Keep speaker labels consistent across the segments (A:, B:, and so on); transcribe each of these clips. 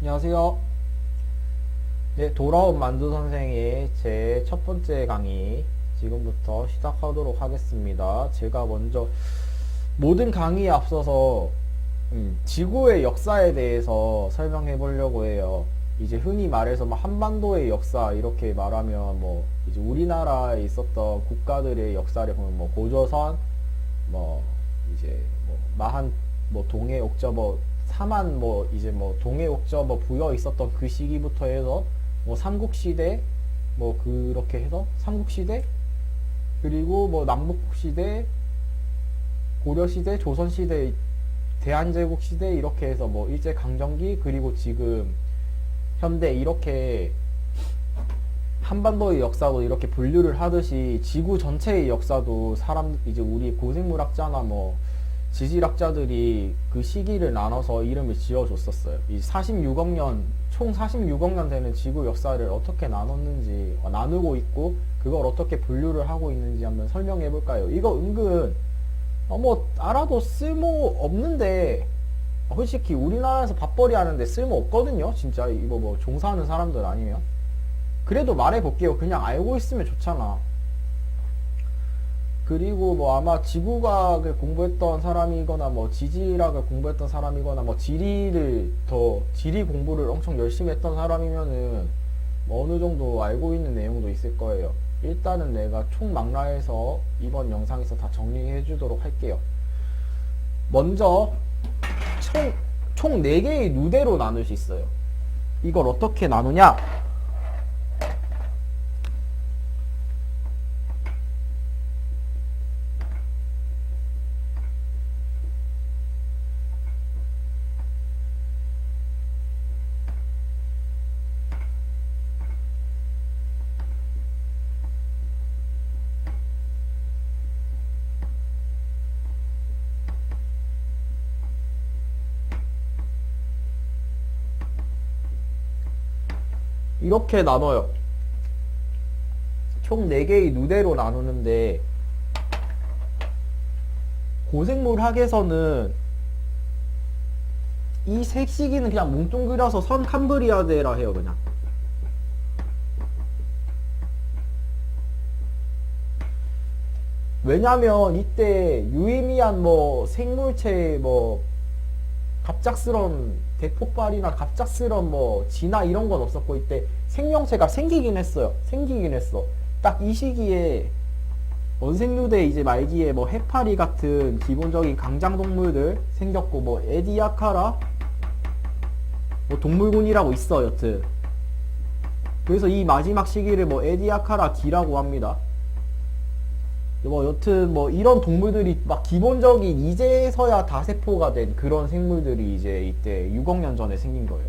A: 안녕하세요. 네, 돌아온 만두 선생의 제 첫 번째 강의 지금부터 시작하도록 하겠습니다. 제가 먼저 모든 강의에 앞서서 음, 지구의 역사에 대해서 설명해 보려고 해요. 이제 흔히 말해서 뭐 한반도의 역사 이렇게 말하면 뭐 이제 우리나라에 있었던 국가들의 역사를 보면 뭐 고조선 뭐 이제 뭐 마한 뭐 동해 옥저버 사만 뭐 이제 뭐 동해 옥저버 부여 있었던 그 시기부터 해서 뭐 삼국 시대 뭐 그렇게 해서 삼국 시대 그리고 뭐 남북 시대 고려 시대 조선 시대 대한제국 시대 이렇게 해서 뭐 일제 강점기 그리고 지금 현대 이렇게 한반도의 역사도 이렇게 분류를 하듯이 지구 전체의 역사도 사람 이제 우리 고생물학자나 뭐 지질학자들이 그 시기를 나눠서 이름을 지어줬었어요. 이 46억 년, 총 46억 년 되는 지구 역사를 어떻게 나눴는지, 어, 나누고 있고, 그걸 어떻게 분류를 하고 있는지 한번 설명해 볼까요? 이거 은근, 어, 뭐, 알아도 쓸모 없는데, 어, 솔직히 우리나라에서 밥벌이 하는데 쓸모 없거든요? 진짜, 이거 뭐, 종사하는 사람들 아니면. 그래도 말해 볼게요. 그냥 알고 있으면 좋잖아. 그리고 뭐 아마 지구과학을 공부했던 사람이거나 뭐 지질학을 공부했던 사람이거나 뭐 지리를 더 지리 공부를 엄청 열심히 했던 사람이면은 뭐 어느 정도 알고 있는 내용도 있을 거예요. 일단은 내가 총망라해서 이번 영상에서 다 정리해 주도록 할게요. 먼저 총, 총 4개의 누대로 나눌 수 있어요. 이걸 어떻게 나누냐? 이렇게 나눠요. 총 4개의 누대로 나누는데 고생물 학에서는 이 색 시기는 그냥 뭉뚱그려서 선 캄브리아데라 해요 그냥 왜냐면 이때 유의미한 뭐 생물체 뭐 갑작스런 대폭발이나 갑작스런 뭐 진화 이런 건 없었고 이때 생명체가 생기긴 했어요. 생기긴 했어. 딱 이 시기에 원생류대 이제 말기에 뭐 해파리 같은 기본적인 강장 동물들 생겼고 뭐 에디아카라 뭐 동물군이라고 있어 여튼. 그래서 이 마지막 시기를 뭐 에디아카라 기라고 합니다. 뭐 여튼 뭐 이런 동물들이 막 기본적인 이제서야 다세포가 된 그런 생물들이 이제 이때 6억 년 전에 생긴 거예요.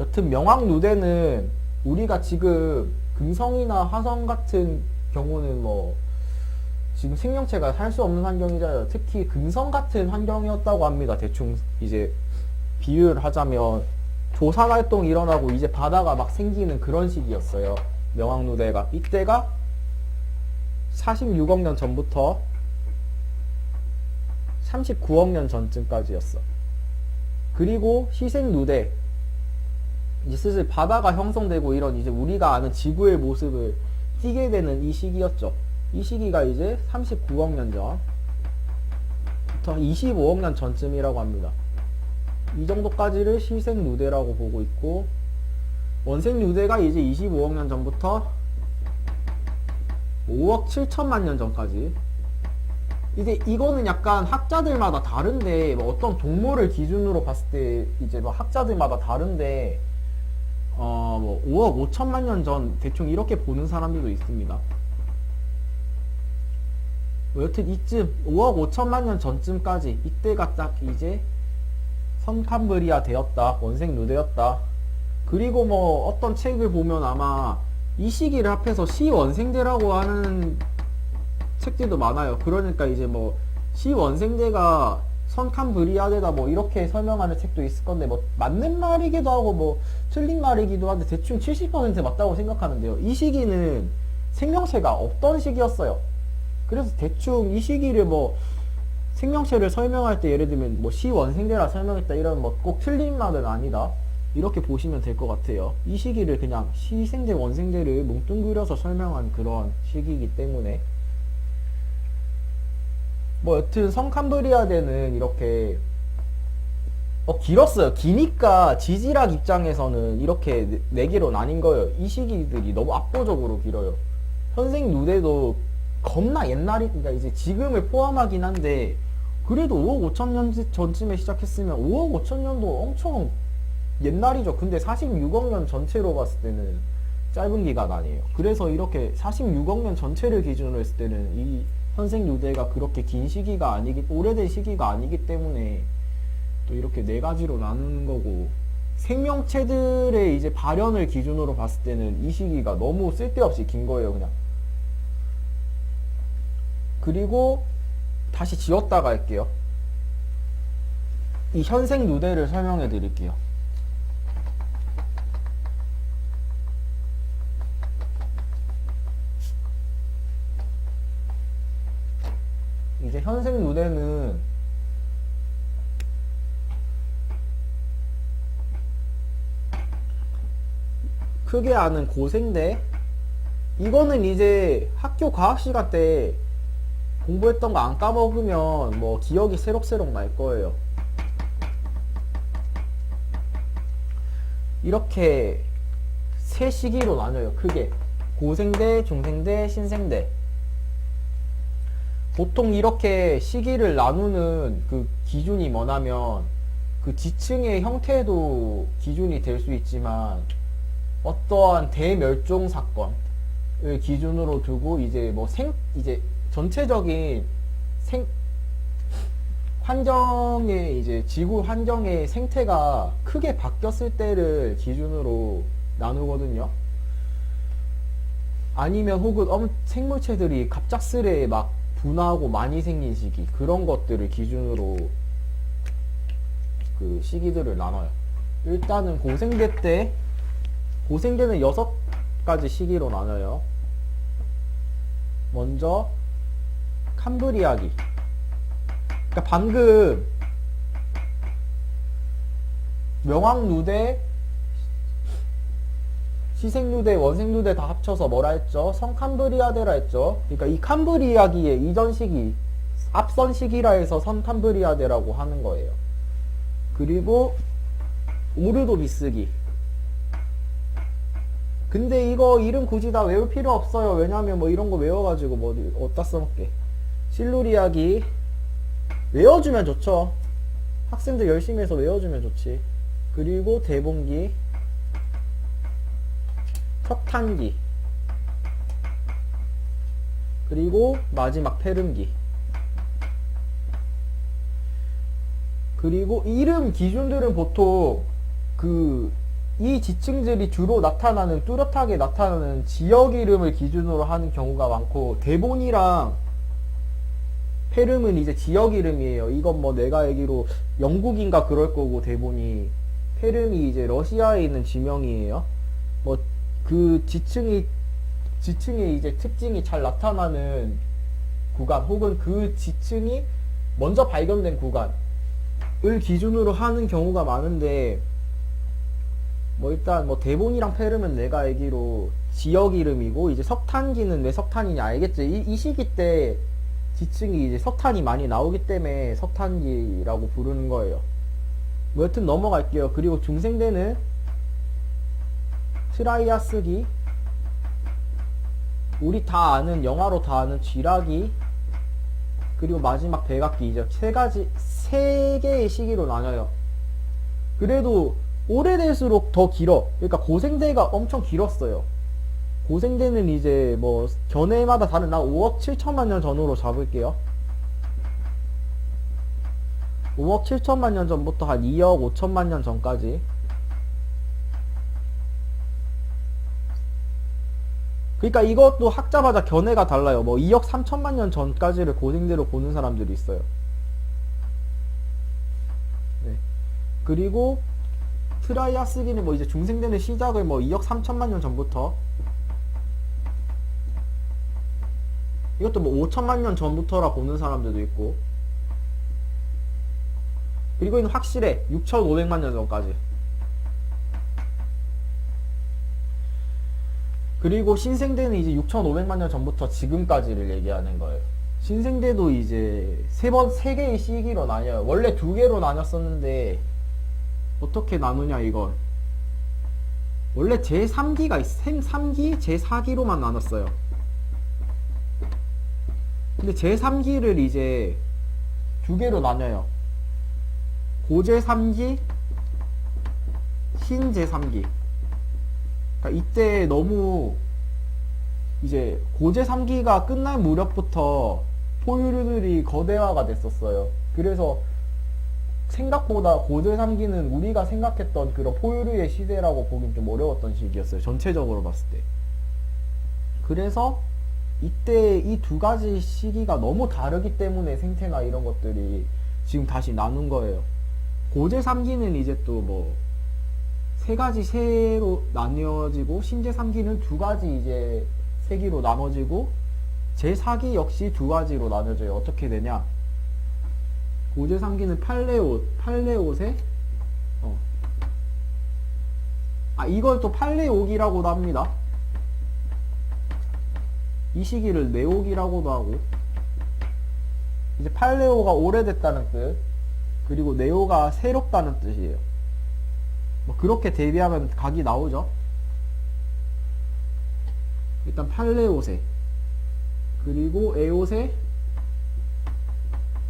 A: 여튼 명왕누대는 우리가 지금 금성이나 화성 같은 경우는 뭐 지금 생명체가 살 수 없는 환경이잖아요. 특히 금성 같은 환경이었다고 합니다. 대충 이제 비유를 하자면 조산 활동이 일어나고 이제 바다가 막 생기는 그런 시기였어요. 명왕누대가 이때가 46억 년 전부터 39억 년 전쯤까지였어. 그리고 희생누대 이제 슬슬 바다가 형성되고 이런 이제 우리가 아는 지구의 모습을 띠게 되는 이 시기였죠. 이 시기가 이제 39억 년 전부터 25억 년 전쯤이라고 합니다. 이 정도까지를 희생누대라고 보고 있고 원생 유대가 이제 25억 년 전부터 5억 7천만 년 전까지. 이제 이거는 약간 학자들마다 다른데 뭐 어떤 동물을 기준으로 봤을 때 이제 뭐 학자들마다 다른데 어뭐 5억 5천만 년 전 대충 이렇게 보는 사람들도 있습니다. 뭐 여튼 이쯤 5억 5천만 년 전쯤까지 이때가 딱 이제 선캄브리아 되었다 원생 누대였다 그리고 뭐 어떤 책을 보면 아마 이 시기를 합해서 시원생대라고 하는 책들도 많아요. 그러니까 이제 뭐 시원생대가 선캄브리아데다 뭐 이렇게 설명하는 책도 있을 건데 뭐 맞는 말이기도 하고 뭐 틀린 말이기도 한데 대충 70% 맞다고 생각하는데요. 이 시기는 생명체가 없던 시기였어요. 그래서 대충 이 시기를 뭐 생명체를 설명할 때 예를 들면 뭐 시원생대라 설명했다 이런 뭐 꼭 틀린 말은 아니다. 이렇게 보시면 될 것 같아요. 이 시기를 그냥 시생대, 원생대를 뭉뚱그려서 설명한 그런 시기이기 때문에 뭐 여튼 성캄브리아대는 이렇게 어 길었어요. 기니까 지질학 입장에서는 이렇게 네, 네 개로 나뉜 거예요. 이 시기들이 너무 압도적으로 길어요. 현생 누대도 겁나 옛날이 그러니까 이제 지금을 포함하긴 한데 그래도 5억 5천 년 전쯤에 시작했으면 5억 5천 년도 엄청 옛날이죠. 근데 46억 년 전체로 봤을 때는 짧은 기간 아니에요. 그래서 이렇게 46억 년 전체를 기준으로 했을 때는 이 현생 유대가 그렇게 긴 시기가 아니기 오래된 시기가 아니기 때문에 또 이렇게 네 가지로 나누는 거고 생명체들의 이제 발현을 기준으로 봤을 때는 이 시기가 너무 쓸데없이 긴 거예요, 그냥. 그리고 다시 지웠다가 할게요. 이 현생 누대를 설명해 드릴게요. 이제 현생 누대는 크게 아는 고생대 이거는 이제 학교 과학 시간 때 공부했던 거 안 까먹으면 뭐 기억이 새록새록 날 거예요. 이렇게 세 시기로 나뉘어요. 크게 고생대, 중생대, 신생대. 보통 이렇게 시기를 나누는 그 기준이 뭐냐면 그 지층의 형태도 기준이 될 수 있지만 어떠한 대멸종 사건을 기준으로 두고 이제 뭐 생 이제 전체적인 생 환경의 이제 지구 환경의 생태가 크게 바뀌었을 때를 기준으로 나누거든요. 아니면 혹은 엄 생물체들이 갑작스레 막 분화하고 많이 생긴 시기 그런 것들을 기준으로 그 시기들을 나눠요. 일단은 고생대 때 고생대는 여섯 가지 시기로 나눠요. 먼저 캄브리아기. 그러니까 방금 명왕 누대, 시생누대, 원생누대 다 합쳐서 뭐라 했죠? 성캄브리아대라 했죠. 그러니까 이 캄브리아기의 이전 시기, 앞선 시기라 해서 선캄브리아대라고 하는 거예요. 그리고 오르도비스기. 근데 이거 이름 굳이 다 외울 필요 없어요. 왜냐면 뭐 이런 거 외워가지고 뭐 어디, 어디다 써먹게. 실루리아기. 외워주면 좋죠. 학생들 열심히 해서 외워주면 좋지. 그리고 대봉기. 석탄기. 그리고 마지막 페름기. 그리고 이름 기준들은 보통 그 이 지층들이 주로 나타나는 뚜렷하게 나타나는 지역 이름을 기준으로 하는 경우가 많고 대본이랑 페름은 이제 지역 이름이에요. 이건 뭐 내가 알기로 영국인가 그럴 거고 대본이 페름이 이제 러시아에 있는 지명이에요. 뭐 그 지층이 지층의 이제 특징이 잘 나타나는 구간 혹은 그 지층이 먼저 발견된 구간을 기준으로 하는 경우가 많은데 뭐 일단 뭐 대본이랑 페르면 내가 알기로 지역 이름이고 이제 석탄기는 왜 석탄이냐 알겠지? 이, 이 시기 때 지층이 이제 석탄이 많이 나오기 때문에 석탄기라고 부르는 거예요. 뭐 여튼 넘어갈게요. 그리고 중생대는 트라이아스기 우리 다 아는 영화로 다 아는 쥐라기 그리고 마지막 백악기이죠. 세 가지 세 개의 시기로 나눠요. 그래도 오래될수록 더 길어. 그러니까 고생대가 엄청 길었어요. 고생대는 이제 뭐 견해마다 다른 나 5억 7천만 년 전으로 잡을게요. 5억 7천만 년 전부터 한 2억 5천만 년 전까지. 그러니까 이것도 학자마다 견해가 달라요. 뭐 2억 3천만 년 전까지를 고생대로 보는 사람들이 있어요. 네. 그리고 트라이아스기는 뭐 이제 중생되는 시작을 뭐 2억 3천만 년 전부터 이것도 뭐 5천만 년 전부터라 보는 사람들도 있고 그리고 이는 확실해. 6,500만 년 전까지. 그리고 신생대는 이제 6,500만 년 전부터 지금까지를 얘기하는 거예요. 신생대도 이제 세 번, 세 개의 시기로 나뉘어요. 원래 두 개로 나눴었는데, 어떻게 나누냐, 이건. 원래 제3기가, 3기, 제4기로만 나눴어요. 근데 제3기를 이제 두 개로 나뉘어요. 고제 3기, 신제 3기. 그러니까 이때 너무 이제 고제 3기가 끝날 무렵부터 포유류들이 거대화가 됐었어요. 그래서 생각보다 고제 3기는 우리가 생각했던 그런 포유류의 시대라고 보긴 좀 어려웠던 시기였어요. 전체적으로 봤을 때. 그래서 이때 이 두 가지 시기가 너무 다르기 때문에 생태나 이런 것들이 지금 다시 나눈 거예요. 고제 3기는 이제 또뭐 세 가지 세로 나뉘어지고 신제 3기는 두 가지 이제 세기로 나눠지고 제 4기 역시 두 가지로 나눠져요. 어떻게 되냐? 고제 3기는 팔레오 팔레오세 어. 아 이걸 또 팔레오기라고도 합니다. 이 시기를 네오기라고도 하고 이제 팔레오가 오래됐다는 뜻 그리고 네오가 새롭다는 뜻이에요. 뭐 그렇게 대비하면 각이 나오죠. 일단 팔레오세 그리고 에오세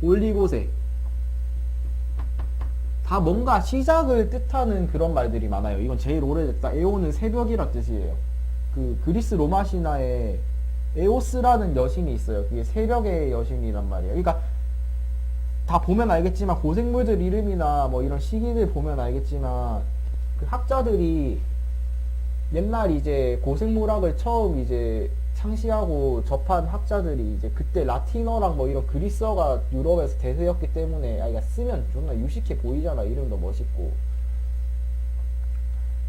A: 올리고세 다 뭔가 시작을 뜻하는 그런 말들이 많아요. 이건 제일 오래됐다. 에오는 새벽이라 뜻이에요. 그 그리스 로마 신화에 에오스라는 여신이 있어요. 그게 새벽의 여신이란 말이에요. 그러니까 다 보면 알겠지만 고생물들 이름이나 뭐 이런 시기들 보면 알겠지만 그 학자들이 옛날 이제 고생물학을 처음 이제 창시하고 접한 학자들이 이제 그때 라틴어랑 뭐 이런 그리스어가 유럽에서 대세였기 때문에 아 이거 쓰면 존나 유식해 보이잖아 이름도 멋있고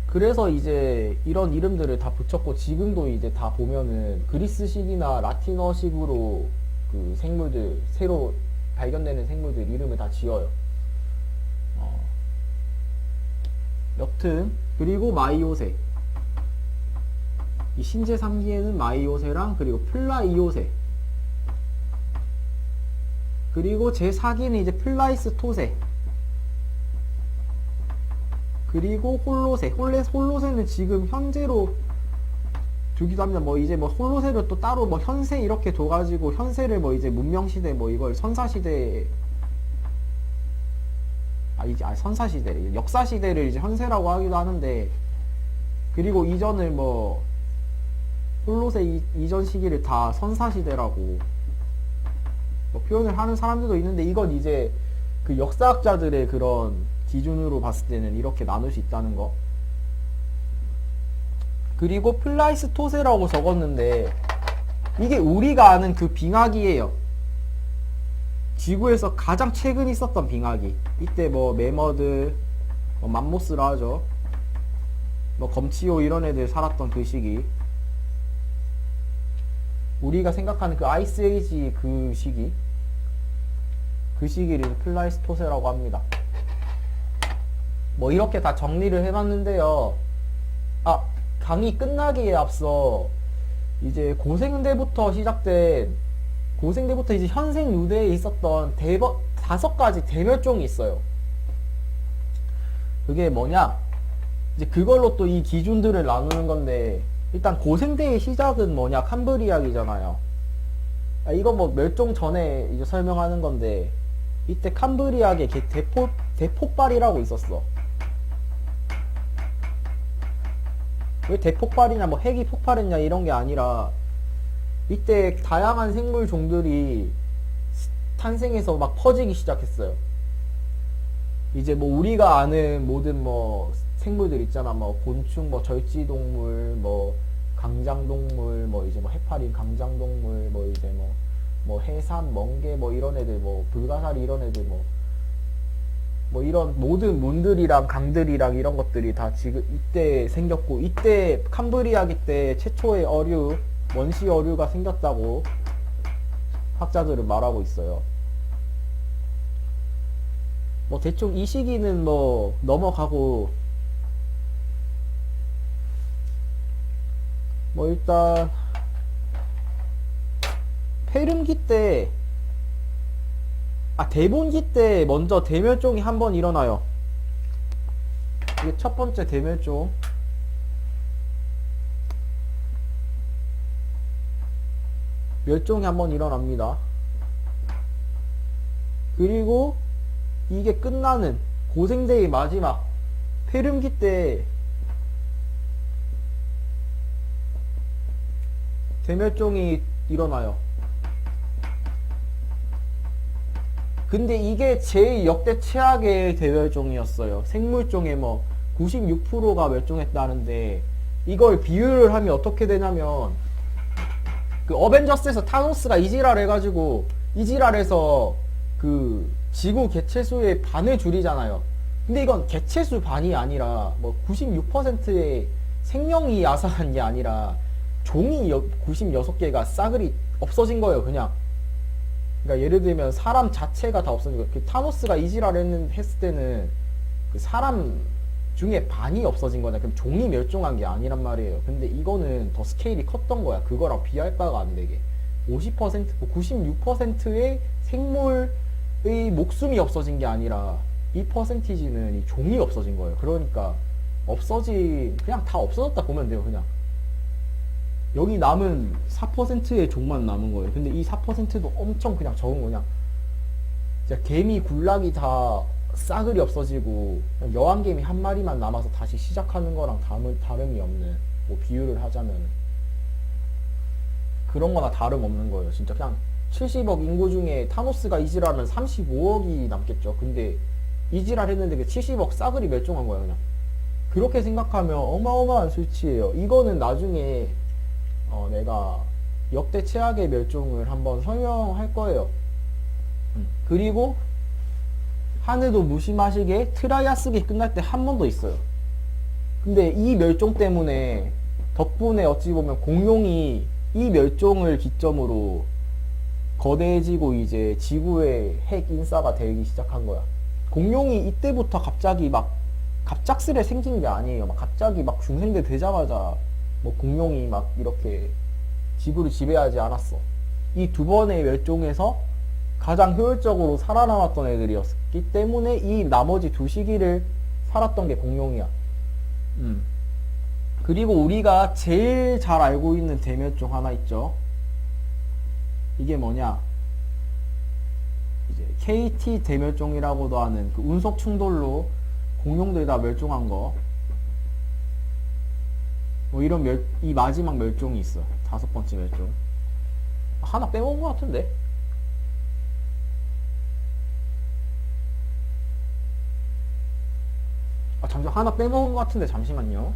A: 그래서 이제 이런 이름들을 다 붙였고 지금도 이제 다 보면은 그리스식이나 라틴어식으로 그 생물들 새로 발견되는 생물들 이름을 다 지어요. 어. 여튼 그리고 마이오세. 이 신제 3기에는 마이오세랑 그리고 플라이오세. 그리고 제 4기는 이제 플라이스토세. 그리고 홀로세. 홀레, 홀로세는 지금 현재로 두기도 합니다. 뭐 이제 뭐 홀로세를 또 따로 뭐 현세 이렇게 둬가지고 현세를 뭐 이제 문명시대 뭐 이걸 선사시대 아 이제 아 선사시대 역사시대를 이제 현세라고 하기도 하는데 그리고 이전을 뭐 홀로세 이, 이전 시기를 다 선사시대라고 뭐 표현을 하는 사람들도 있는데 이건 이제 그 역사학자들의 그런 기준으로 봤을 때는 이렇게 나눌 수 있다는 거. 그리고 플라이스토세라고 적었는데 이게 우리가 아는 그 빙하기예요. 지구에서 가장 최근 있었던 빙하기. 이때 뭐 매머드, 뭐 맘모스라 하죠. 뭐 검치오 이런 애들 살았던 그 시기. 우리가 생각하는 그 아이스 에이지 그 시기. 그 시기를 플라이스토세라고 합니다. 뭐 이렇게 다 정리를 해봤는데요. 아, 강의 끝나기에 앞서 이제 고생대부터 시작된 고생대부터 이제 현생 유대에 있었던 대버 다섯 가지 대멸종이 있어요. 그게 뭐냐? 이제 그걸로 또 이 기준들을 나누는 건데 일단 고생대의 시작은 뭐냐? 캄브리아기잖아요. 아, 이거 뭐 멸종 전에 이제 설명하는 건데 이때 캄브리아계 대폭 대폭발이라고 있었어. 왜 대폭발이냐 뭐 핵이 폭발했냐 이런 게 아니라 이때 다양한 생물 종들이 탄생해서 막 퍼지기 시작했어요. 이제 뭐 우리가 아는 모든 뭐 생물들 있잖아 뭐 곤충 뭐 절지동물 뭐 강장동물 뭐 이제 뭐 해파리 강장동물 뭐 이제 뭐 뭐 해삼 멍게 뭐 이런 애들 뭐 불가사리 이런 애들 뭐 뭐 이런 모든 문들이랑 강들이랑 이런 것들이 다 지금 이때 생겼고 이때 캄브리아기 때 최초의 어류 원시 어류가 생겼다고 학자들은 말하고 있어요. 뭐 대충 이 시기는 뭐 넘어가고 뭐 일단 페름기 때 아, 대본기 때 먼저 대멸종이 한 번 일어나요. 이게 첫 번째 대멸종. 멸종이 한번 일어납니다. 그리고 이게 끝나는 고생대의 마지막 페름기 때 대멸종이 일어나요. 근데 이게 제일 역대 최악의 대멸종이었어요. 생물종의 뭐 96%가 멸종했다는데 이걸 비유를 하면 어떻게 되냐면 그 어벤져스에서 타노스가 이지랄 해가지고 이지랄해서 그 지구 개체수의 반을 줄이잖아요. 근데 이건 개체수 반이 아니라 뭐 96%의 생명이 야사한 게 아니라 종이 96개가 싸그리 없어진 거예요, 그냥. 그러니까 예를 들면 사람 자체가 다 없어진 거예요. 그 타노스가 이지랄 했는, 했을 때는 그 사람 중에 반이 없어진 거냐. 그럼 종이 멸종한 게 아니란 말이에요. 근데 이거는 더 스케일이 컸던 거야. 그거랑 비할 바가 안 되게. 50%, 96%의 생물의 목숨이 없어진 게 아니라 이 퍼센티지는 이 종이 없어진 거예요. 그러니까 없어진, 그냥 다 없어졌다 보면 돼요, 그냥. 여기 남은 4%의 종만 남은 거예요. 근데 이 4%도 엄청 그냥 적은 거냐. 개미 군락이 다 싸그리 없어지고 그냥 여왕개미 한 마리만 남아서 다시 시작하는 거랑 다름, 다름이 없는 뭐 비유를 하자면 그런 거나 다름없는 거예요. 진짜 그냥 70억 인구 중에 타노스가 이지랄하면 35억이 남겠죠. 근데 이지랄 했는데 그 70억 싸그리 멸종한 거예요, 그냥. 그렇게 생각하면 어마어마한 수치예요. 이거는 나중에 어, 내가 역대 최악의 멸종을 한번 설명할 거예요. 음. 그리고 하늘도 무심하시게 트라이아스기 끝날 때 한 번 더 있어요. 근데 이 멸종 때문에 덕분에 어찌 보면 공룡이 이 멸종을 기점으로 거대해지고 이제 지구의 핵 인싸가 되기 시작한 거야. 공룡이 이때부터 갑자기 막 갑작스레 생긴 게 아니에요. 막 갑자기 막 중생대 되자마자 뭐 공룡이 막 이렇게 지구를 지배하지 않았어. 이 두 번의 멸종에서 가장 효율적으로 살아남았던 애들이었기 때문에 이 나머지 두 시기를 살았던 게 공룡이야. 음. 그리고 우리가 제일 잘 알고 있는 대멸종 하나 있죠. 이게 뭐냐? 이제 KT 대멸종이라고도 하는 그 운석 충돌로 공룡들이 다 멸종한 거. 뭐 이런 멸, 이 마지막 멸종이 있어. 다섯 번째 멸종. 하나 빼먹은 것 같은데? 아, 잠시만. 하나 빼먹은 것 같은데, 잠시만요.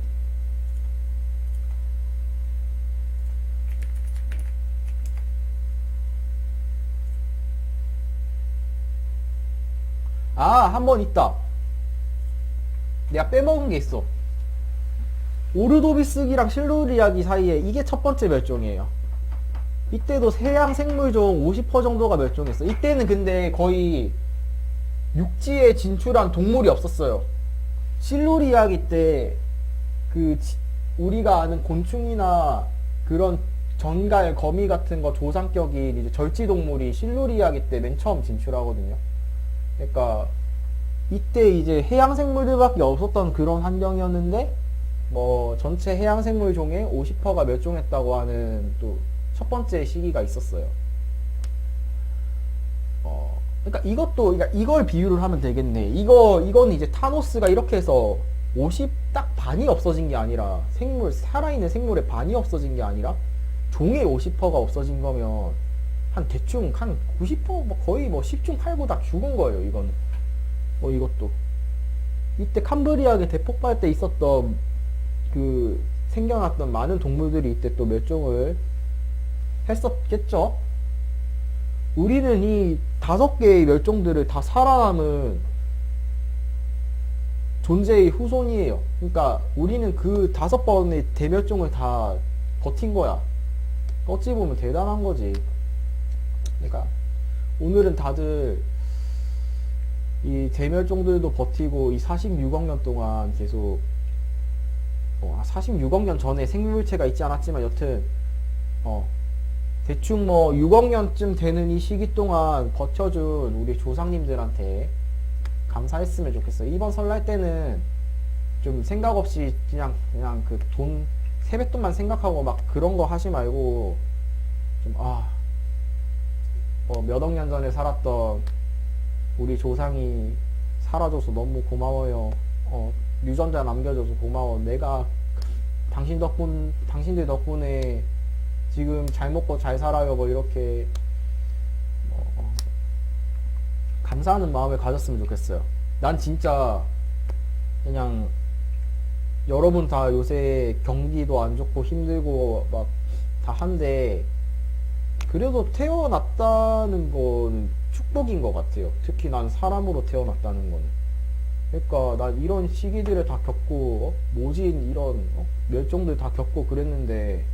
A: 아, 한 번 있다. 내가 빼먹은 게 있어. 오르도비스기랑 실루리아기 사이에 이게 첫 번째 멸종이에요. 이때도 해양 생물종 50% 정도가 멸종했어. 이때는 근데 거의 육지에 진출한 동물이 없었어요. 실루리아기 때 그 우리가 아는 곤충이나 그런 전갈, 거미 같은 거 조상격인 이제 절지 동물이 실루리아기 때 맨 처음 진출하거든요. 그러니까 이때 이제 해양 생물들밖에 없었던 그런 환경이었는데 뭐 전체 해양 생물 종의 50%가 멸종했다고 하는 또 첫 번째 시기가 있었어요. 어, 그러니까 이것도 그러니까 이걸 비유를 하면 되겠네. 이거 이건 이제 타노스가 이렇게 해서 50 딱 반이 없어진 게 아니라 생물 살아있는 생물의 반이 없어진 게 아니라 종의 50%가 없어진 거면 한 대충 한 90%뭐 거의 뭐 10중 8구 다 죽은 거예요. 이거는 뭐 이것도 이때 캄브리아의 대폭발 때 있었던 그 생겨났던 많은 동물들이 이때 또 멸종을 했었겠죠. 우리는 이 다섯 개의 멸종들을 다 살아남은 존재의 후손이에요. 그러니까 우리는 그 다섯 번의 대멸종을 다 버틴 거야. 어찌 보면 대단한 거지. 그러니까 오늘은 다들 이 대멸종들도 버티고 이 46억 년 동안 계속 어, 46억 년 전에 생물체가 있지 않았지만 여튼 어 대충 뭐 6억 년쯤 되는 이 시기 동안 버텨준 우리 조상님들한테 감사했으면 좋겠어. 이번 설날 때는 좀 생각 없이 그냥 그냥 그 돈 세뱃돈만 생각하고 막 그런 거 하지 말고 좀아 어, 몇억 년 전에 살았던 우리 조상이 살아줘서 너무 고마워요. 어, 유전자 남겨줘서 고마워. 내가 당신 덕분, 당신들 덕분에 지금 잘 먹고 잘 살아요. 뭐 이렇게 뭐, 어, 감사하는 마음을 가졌으면 좋겠어요. 난 진짜 그냥 여러분 다 요새 경기도 안 좋고 힘들고 막 다 한데 그래도 태어났다는 거는 축복인 것 같아요. 특히 난 사람으로 태어났다는 거는. 그러니까 난 이런 시기들을 다 겪고 어? 모진 이런 어? 멸종들 다 겪고 그랬는데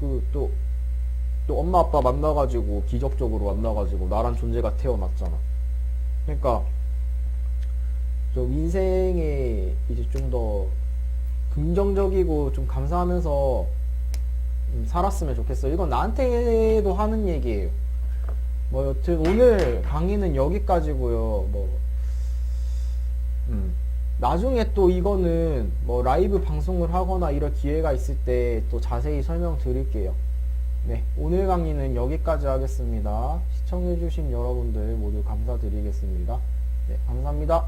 A: 그 또 또 엄마 아빠 만나가지고 기적적으로 만나가지고 나란 존재가 태어났잖아. 그러니까 좀 인생에 이제 좀 더 긍정적이고 좀 감사하면서 음, 살았으면 좋겠어. 이건 나한테도 하는 얘기예요. 뭐 여튼 오늘 강의는 여기까지고요. 뭐 음, 나중에 또 이거는 뭐 라이브 방송을 하거나 이럴 기회가 있을 때 또 자세히 설명드릴게요. 네, 오늘 강의는 여기까지 하겠습니다. 시청해주신 여러분들 모두 감사드리겠습니다. 네, 감사합니다.